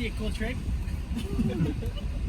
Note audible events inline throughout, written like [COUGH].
see a cool trick? [LAUGHS]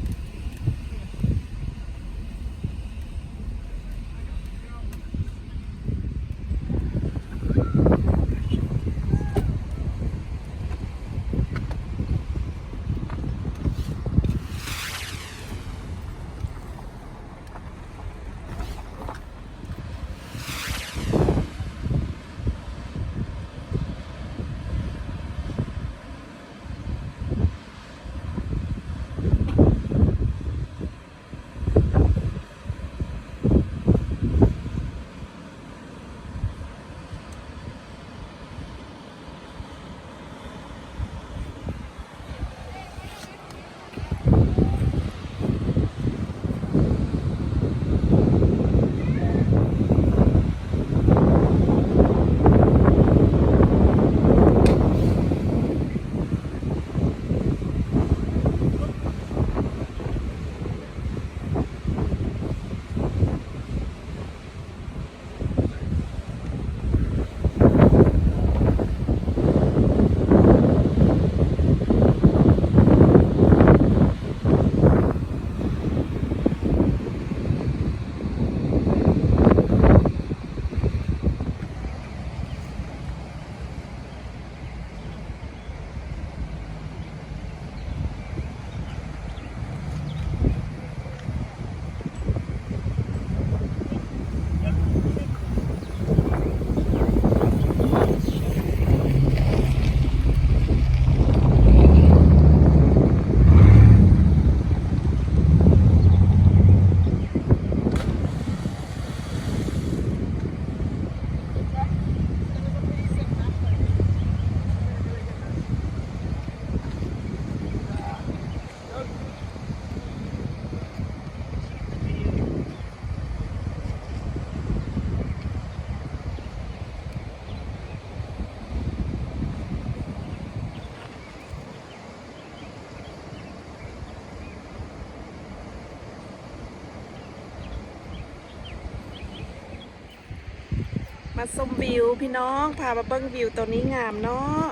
มาชมวิวพี่น้องพามาเบิ้งวิวตัวนี้งามเนาะ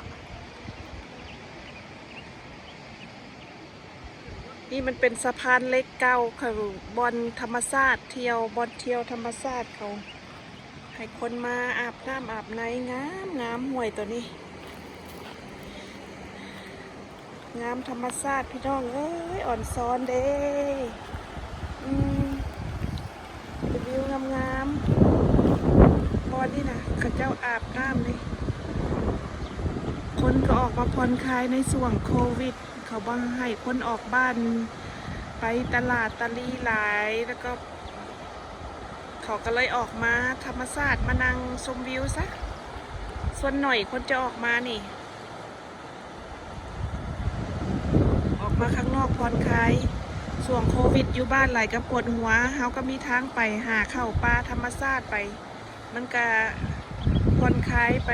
นี่มันเป็นสะพานเล็กเก่าค่ะบอลธรรมชาติเที่ยวบอลเที่ยวธรรมชาติเขาให้คนมาอาบน้ำอาบในงามงามห่วยตัวนี้ งามธรรมชาติพี่น้องเอ้ยอ่อนซ้อนเด้อืมวิวงามๆ อนนี่นะเข้าเจ้าอาบน้ำเลยคนก็ออกมาผ่อนคลายในส่วงโควิด เขาบังให้คนออกบ้าน ไปตลาดตะลีหลายแล้วก็ เขาก็เลยออกมาธรรมศาสตร์มานั่งชมวิวซะส่วนหน่อยคนจะออกมานี่ ออกมาข้างนอกผ่อนคลายส่วงโควิดอยู่บ้านหลายก็ปวดหัวเฮาก็มีทางไปหาเข้าป่าธรรมศาสตร์ไป มันก็ผ่อนคลายไป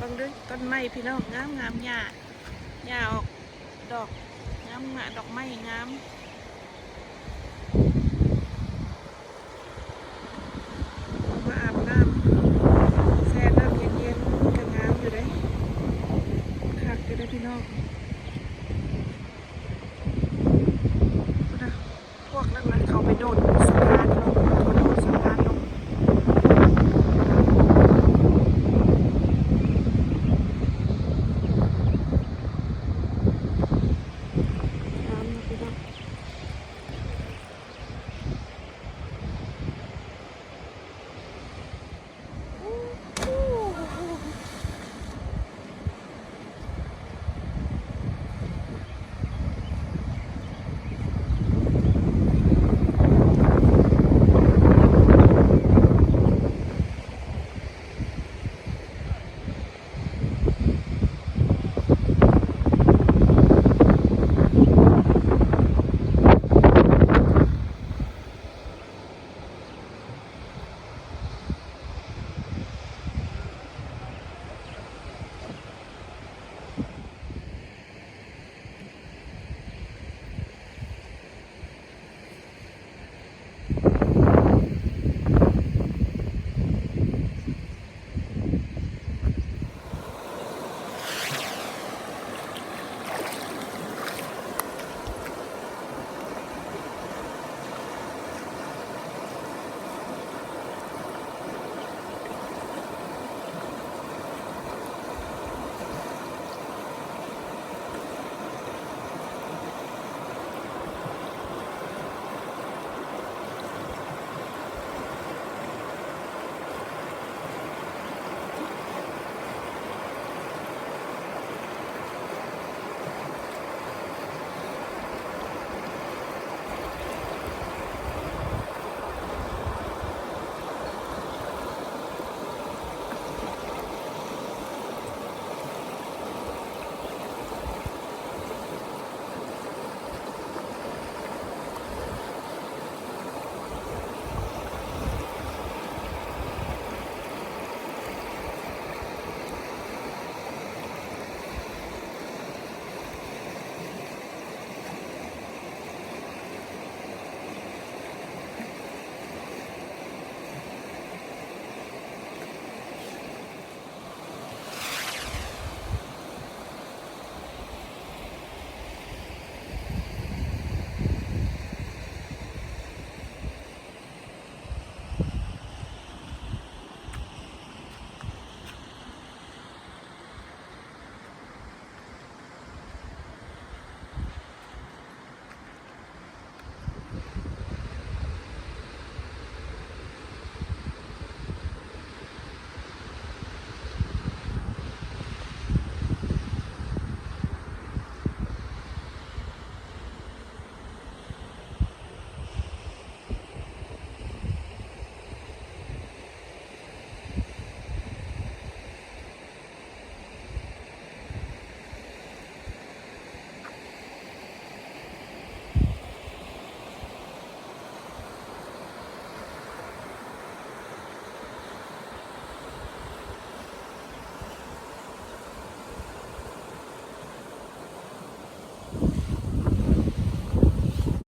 บางด้วยต้นไม้พี่น้องงามงามหญ้าหญ้าออกดอกงามงาดอกไม้งามอาบน้ำแช่น้ำเย็นๆก็งามอยู่ได้คักอยู่ได้พี่น้องพวกนั้นเขาไปโดน